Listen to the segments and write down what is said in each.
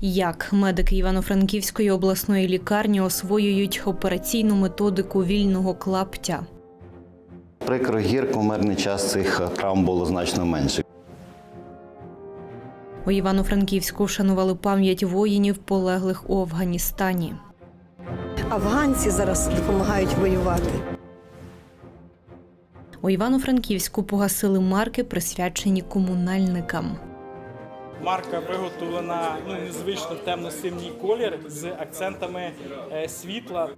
Як медики Івано-Франківської обласної лікарні освоюють операційну методику вільного клаптя. Прикро гірко, мирний час цих е, травм було значно менше. У Івано-Франківську вшанували пам'ять воїнів, полеглих у Афганістані. Афганці зараз допомагають воювати. У Івано-Франківську погасили марки, присвячені комунальникам. Марка виготовлена ну, незвично темно-синій колір з акцентами е, світла.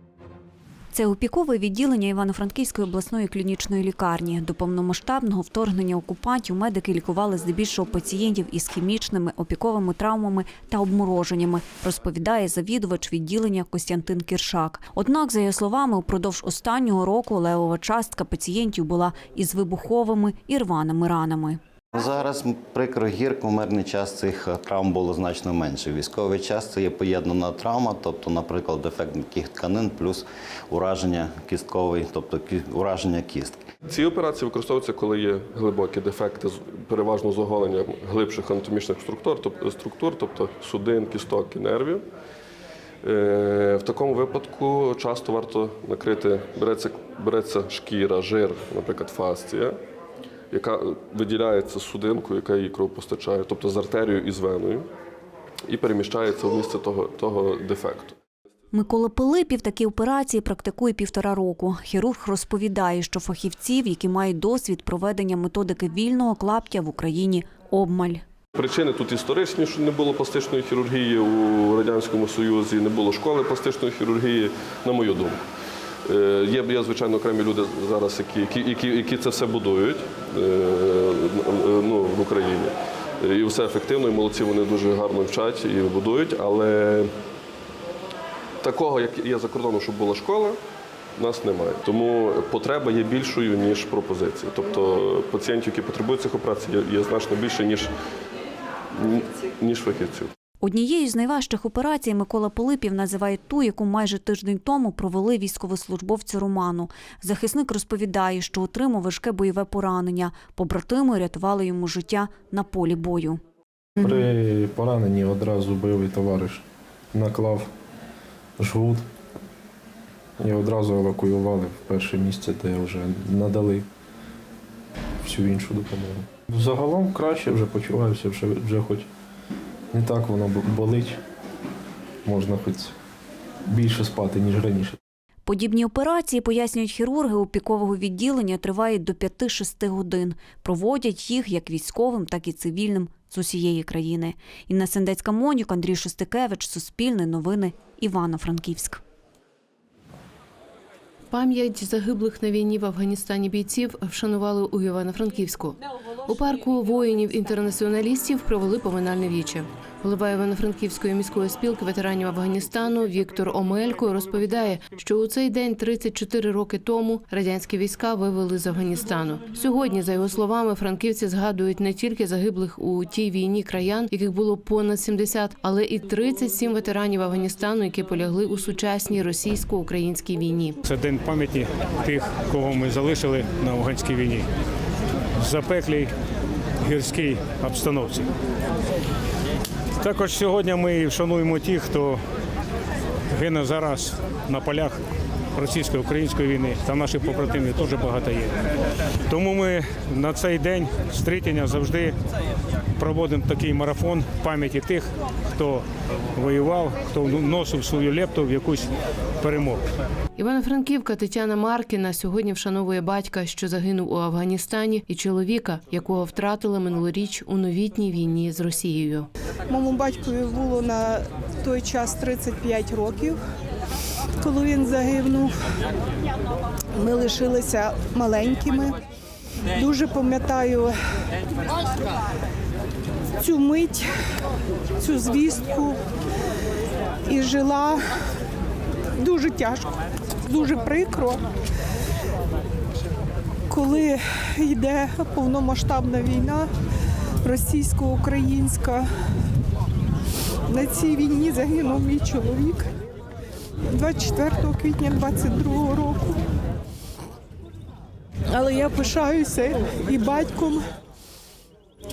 Це опікове відділення Івано-Франківської обласної клінічної лікарні. До повномасштабного вторгнення окупантів медики лікували здебільшого пацієнтів із хімічними опіковими травмами та обмороженнями, розповідає завідувач відділення Костянтин Кіршак. Однак, за його словами, упродовж останнього року левова частка пацієнтів була із вибуховими і рваними ранами. Зараз прикро гірко, мирний час цих е, травм було значно менше. Військовий час це є поєднана травма, тобто, наприклад, дефект м'яких тканин плюс ураження кісткової, тобто ураження кістки. Ці операції використовуються, коли є глибокі дефекти, переважно з оголенням глибших анатомічних структур, тоб- структур, тобто судин, кісток і нервів. Е, В такому випадку часто варто накрити, береться, береться шкіра, жир, наприклад, фасція, яка виділяється з судинкою, яка її кров постачає, тобто з артерією і з веною, і переміщається в місце того, того дефекту. Микола Пилипів такі операції практикує півтора року. Хірург розповідає, що фахівців, які мають досвід проведення методики вільного клаптя в Україні, обмаль. Причини тут історичні, що не було пластичної хірургії у Радянському Союзі, не було школи пластичної хірургії, на мою думку. Е, Є, є звичайно, окремі люди зараз, які, які, які, це все будують е, ну, в Україні. Е, І все ефективно, і молодці вони дуже гарно вчать і будують, але такого, як є за кордоном, щоб була школа, у нас немає. Тому потреба є більшою, ніж пропозиція. Тобто пацієнтів, які потребують цих операцій, є значно більше, ніж, ніж фахівців. Однією з найважчих операцій Микола Пилипів називає ту, яку майже тиждень тому провели військовослужбовцю Роману. Захисник розповідає, що отримав важке бойове поранення. Побратими рятували йому життя на полі бою. При пораненні одразу бойовий товариш наклав жгут і одразу евакуювали в перше місце, де вже надали всю іншу допомогу. Загалом краще вже почуваюся, вже, вже хоч не так воно болить. Можна хоч більше спати, ніж раніше. Подібні операції, пояснюють хірурги опікового відділення, тривають до 5-6 годин. Проводять їх як військовим, так і цивільним з усієї країни. Інна Сендецька Монюк, Андрій Шостикевич, Суспільне новини, Івано-Франківськ. Пам'ять загиблих на війні в Афганістані бійців вшанували у Івано-Франківську. У парку воїнів-інтернаціоналістів провели поминальне віче. Голова Івано-Франківської міської спілки ветеранів Афганістану Віктор Омелько розповідає, що у цей день 34 роки тому радянські війська вивели з Афганістану. Сьогодні, за його словами, франківці згадують не тільки загиблих у тій війні краян, яких було понад 70, але і 37 ветеранів Афганістану, які полягли у сучасній російсько-українській війні. Це день пам'яті тих, кого ми залишили на афганській війні запеклій гірській обстановці. Також сьогодні ми вшануємо тих, хто гине зараз на полях російсько-української війни. та наших побратимів дуже багато є. Тому ми на цей день стрітення завжди проводимо такий марафон пам'яті тих, хто воював, хто вносив свою лепту в якусь перемогу. Івано-Франківка Тетяна Маркіна сьогодні вшановує батька, що загинув у Афганістані, і чоловіка, якого втратила минулоріч у новітній війні з Росією. Моєму батькові було на той час 35 років, коли він загинув. Ми лишилися маленькими. Дуже пам'ятаю цю мить, цю звістку і жила дуже тяжко, дуже прикро, коли йде повномасштабна війна російсько-українська. На цій війні загинув мій чоловік 24 квітня 22 року. Але я пишаюся і батьком,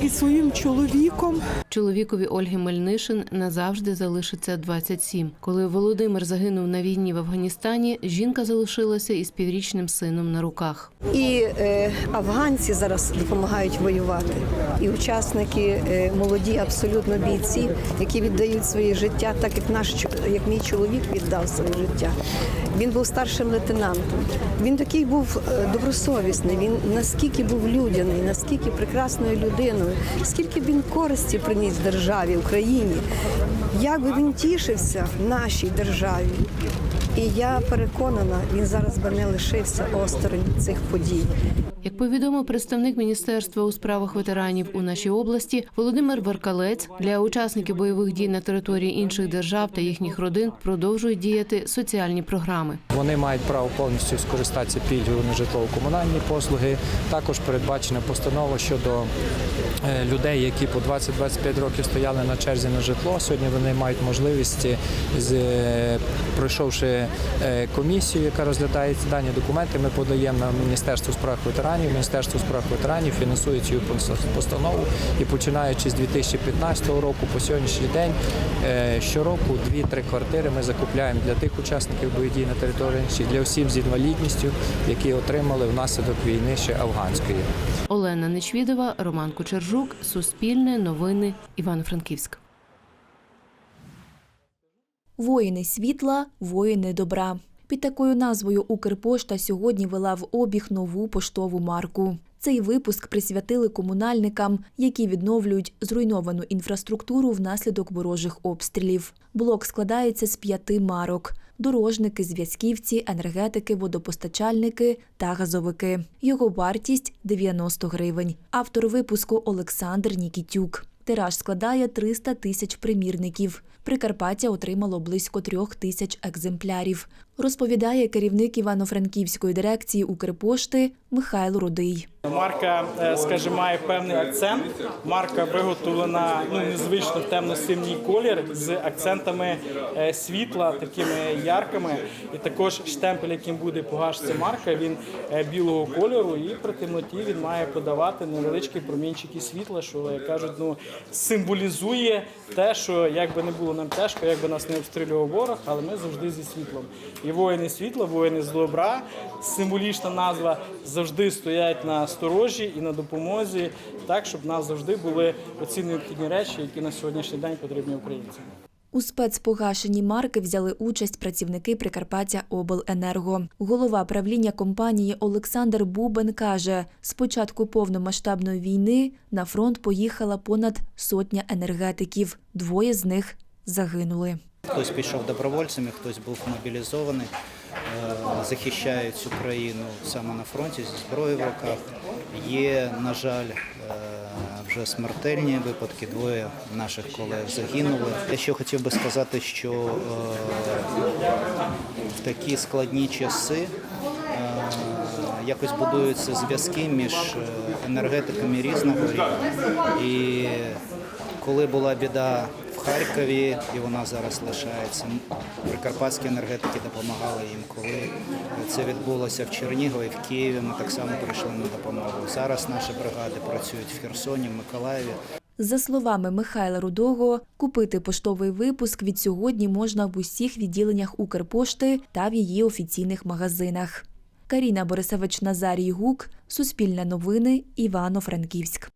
І своїм чоловіком Чоловікові Ольги Мельнишин назавжди залишиться 27. Коли Володимир загинув на війні в Афганістані, жінка залишилася із піврічним сином на руках. І е, афганці зараз допомагають воювати. І учасники е, молоді, абсолютно бійці, які віддають своє життя, так як наш як мій чоловік віддав своє життя. Він був старшим лейтенантом. Він такий був е, добросовісний. Він наскільки був людяний, наскільки прекрасною людиною, скільки він користі приніс державі Україні. Як би він тішився нашій державі. І я переконана, він зараз би не лишився осторонь цих подій. Як повідомив представник міністерства у справах ветеранів у нашій області, Володимир Варкалець для учасників бойових дій на території інших держав та їхніх родин продовжують діяти соціальні програми. Вони мають право повністю скористатися пільгою на житлово-комунальні послуги. Також передбачена постанова щодо е, людей, які по 20-25 років стояли на черзі на житло. Сьогодні вони мають можливість, е, пройшовши е, комісію, яка розглядає дані документи, ми подаємо на Міністерство справ ветеранів. Міністерство справ ветеранів фінансує цю постанову і починаючи з 2015 року по сьогоднішній день е, щороку 2-3 квартири ми закупляємо для тих учасників бойових дій на території чи для осіб з інвалідністю, які отримали внаслідок війни ще афганської. Олена Нечвідова, Роман Кучержук, Суспільне, Новини, Івано-Франківськ. Воїни світла, воїни добра. Під такою назвою Укрпошта сьогодні вела в обіг нову поштову марку. Цей випуск присвятили комунальникам, які відновлюють зруйновану інфраструктуру внаслідок ворожих обстрілів. Блок складається з п'яти марок: дорожники, зв'язківці, енергетики, водопостачальники та газовики. Його вартість 90 гривень. Автор випуску Олександр Нікітюк. Тираж складає 300 тисяч примірників. Прикарпаття отримало близько трьох тисяч екземплярів, розповідає керівник Івано-Франківської дирекції Укрпошти Михайло Рудий. Марка, е, скажімо, має певний акцент. Марка виготовлена ну, незвично темно-синій колір з акцентами е, світла, такими яркими. І також штемпель, яким буде погашця марка, він е, білого кольору. І при темноті він має подавати невеличкі промінчики світла, що як кажуть, ну символізує те, що як би не було нам тяжко, як би нас не обстрілював ворог, але ми завжди зі світлом. І воїни світла, воїни з добра, символічна назва завжди стоять на сторожі і на допомозі, так щоб нас завжди були оці необхідні речі, які на сьогоднішній день потрібні українцям. У спецпогашенні марки взяли участь працівники Прикарпаття Обленерго. Голова правління компанії Олександр Бубен каже: з початку повномасштабної війни на фронт поїхала понад сотня енергетиків. Двоє з них загинули. Хтось пішов добровольцями, хтось був мобілізований, е, захищають Україну саме на фронті зі зброєю в руках. Є, на жаль, е, вже смертельні випадки. Двоє наших колег загинули. Я ще хотів би сказати, що е, в такі складні часи якось будуються зв'язки між енергетиками різного рівня. І коли була біда Харкові, і вона зараз лишається, прикарпатські енергетики допомагали їм. Коли це відбулося в Чернігові, в Києві, ми так само прийшли на допомогу. Зараз наші бригади працюють в Херсоні, в Миколаєві. За словами Михайла Рудого, купити поштовий випуск від сьогодні можна в усіх відділеннях Укрпошти та в її офіційних магазинах. Каріна Борисевич Назарій Гук, Суспільне новини, Івано-Франківськ.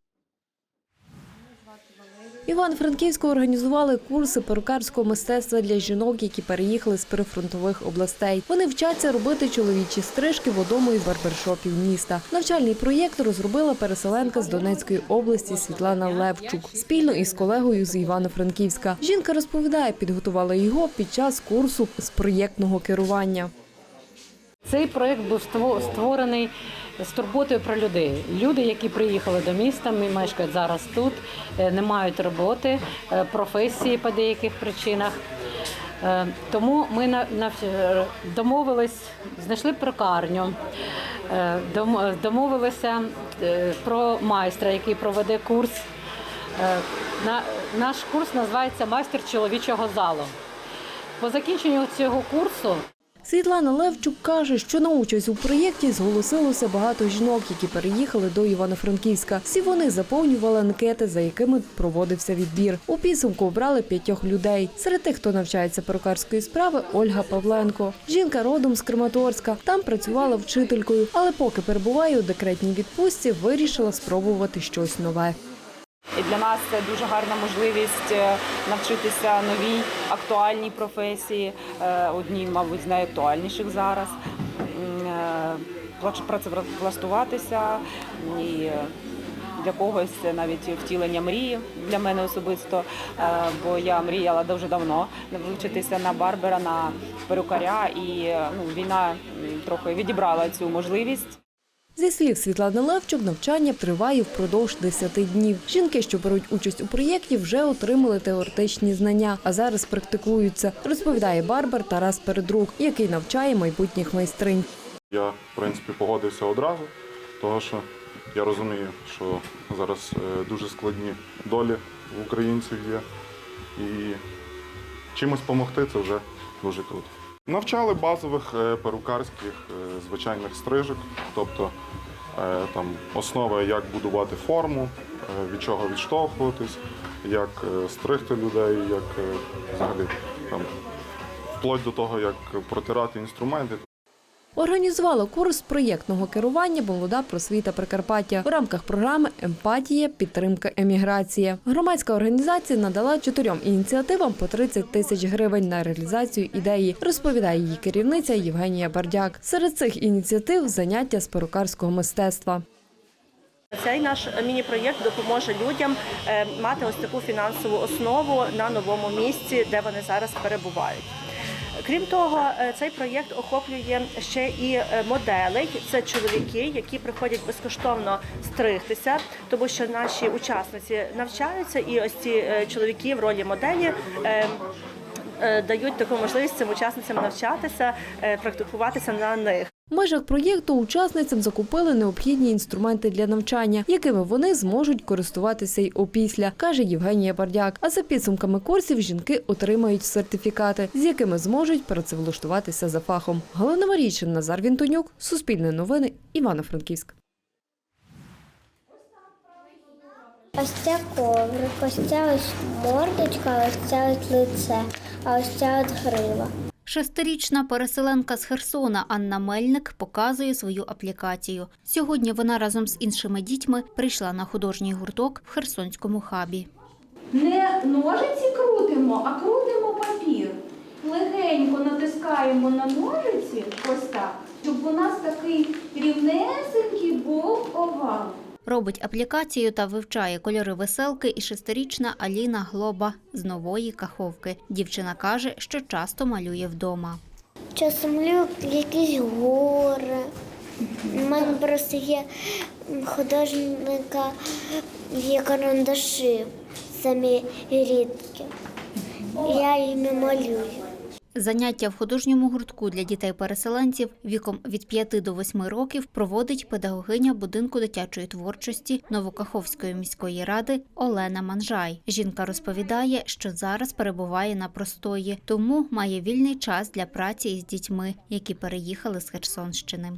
Івано-Франківську організували курси перукарського мистецтва для жінок, які переїхали з прифронтових областей. Вони вчаться робити чоловічі стрижки в одному із барбершопів міста. Навчальний проєкт розробила переселенка з Донецької області Світлана Левчук спільно із колегою з Івано-Франківська. Жінка розповідає, підготувала його під час курсу з проєктного керування. Цей проект був створений з турботою про людей. Люди, які приїхали до міста, ми мешкають зараз тут, е, не мають роботи, е, професії по деяких причинах. Е, Тому ми домовились, знайшли прокарню, домовилися про майстра, який проведе курс. Наш курс називається Майстер чоловічого залу. По закінченню цього курсу Світлана Левчук каже, що на участь у проєкті зголосилося багато жінок, які переїхали до Івано-Франківська. Всі вони заповнювали анкети, за якими проводився відбір. У підсумку обрали п'ятьох людей. Серед тих, хто навчається перукарської справи, Ольга Павленко. Жінка родом з Краматорська. Там працювала вчителькою, але поки перебуває у декретній відпустці, вирішила спробувати щось нове. І для нас це дуже гарна можливість е, навчитися новій актуальній професії, е, одній, мабуть, з найактуальніших зараз. Е, Працевлаштуватися і для когось навіть втілення мрії для мене особисто, бо я мріяла дуже давно вивчитися на барбера, на перукаря, і ну, війна трохи відібрала цю можливість. Зі слів Світлани Левчук, навчання триває впродовж 10 днів. Жінки, що беруть участь у проєкті, вже отримали теоретичні знання, а зараз практикуються, розповідає барбер Тарас Передрук, який навчає майбутніх майстринь. Я, в принципі, погодився одразу, тому що я розумію, що зараз е, дуже складні долі в українців є. І чимось допомогти це вже дуже круто. Навчали базових е, перукарських е, звичайних стрижок, тобто е, там основа, як будувати форму, від чого відштовхуватись, як стригти людей, як взагалі там вплоть до того, як протирати інструменти. Організувала курс проєктного керування Молода просвіта Прикарпаття у рамках програми Емпатія, підтримка еміграція. Громадська організація надала чотирьом ініціативам по 30 тисяч гривень на реалізацію ідеї, розповідає її керівниця Євгенія Бардяк. Серед цих ініціатив заняття з перукарського мистецтва. Цей наш міні-проєкт допоможе людям е, мати ось таку фінансову основу на новому місці, де вони зараз перебувають. Крім того, е, цей проєкт охоплює ще і е, моделей. Це чоловіки, які приходять безкоштовно стригтися, тому що наші учасниці навчаються, і ось ці е, чоловіки в ролі моделі. е, е, Дають таку можливість цим учасницям навчатися, практикуватися на них. В межах проєкту учасницям закупили необхідні інструменти для навчання, якими вони зможуть користуватися й опісля, каже Євгенія Бардяк. А за підсумками курсів жінки отримають сертифікати, з якими зможуть працевлаштуватися за фахом. Галина Марійчин, Назар Вінтонюк, Суспільне новини, Івано-Франківськ. Ось це коврик, ось це ось мордочка, ось це ось лице, а ось це от грива. Шестирічна переселенка з Херсона Анна Мельник показує свою аплікацію. Сьогодні вона разом з іншими дітьми прийшла на художній гурток в Херсонському хабі. Не ножиці крутимо, а крутимо папір. Легенько натискаємо на ножиці, ось так, щоб у нас такий рівнесенький був овал. Робить аплікацію та вивчає кольори веселки і шестирічна Аліна Глоба з нової каховки. Дівчина каже, що часто малює вдома. Часом люблю якісь гори. У мене просто є художника, є карандаші, самі рідкі. Я їми малюю. Заняття в художньому гуртку для дітей-переселенців віком від 5 до 8 років проводить педагогиня будинку дитячої творчості Новокаховської міської ради Олена Манжай. Жінка розповідає, що зараз перебуває на простої, тому має вільний час для праці із дітьми, які переїхали з Херсонщини.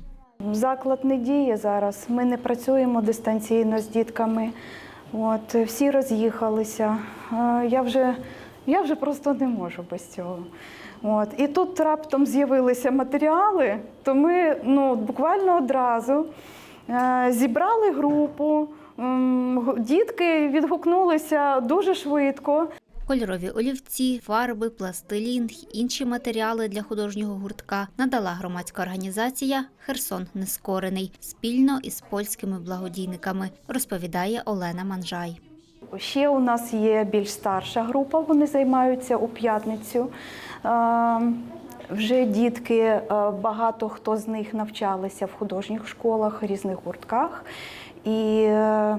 Заклад не діє зараз. Ми не працюємо дистанційно з дітками. От, всі роз'їхалися. Е, Я вже, я вже просто не можу без цього. От. І тут раптом з'явилися матеріали, то ми ну, буквально одразу е, зібрали групу. Г- Дітки відгукнулися дуже швидко. Кольорові олівці, фарби, пластилін інші матеріали для художнього гуртка надала громадська організація Херсон Нескорений спільно із польськими благодійниками, розповідає Олена Манжай. Ще у нас є більш старша група, вони займаються у п'ятницю. Е, Вже дітки, е, багато хто з них навчалися в художніх школах, різних гуртках. І е,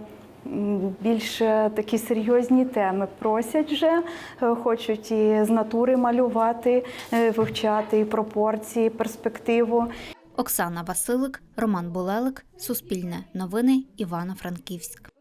більш такі серйозні теми просять вже, хочуть і з натури малювати, вивчати і пропорції, перспективу. Оксана Василик, Роман Булелик, Суспільне новини, Івано-Франківськ.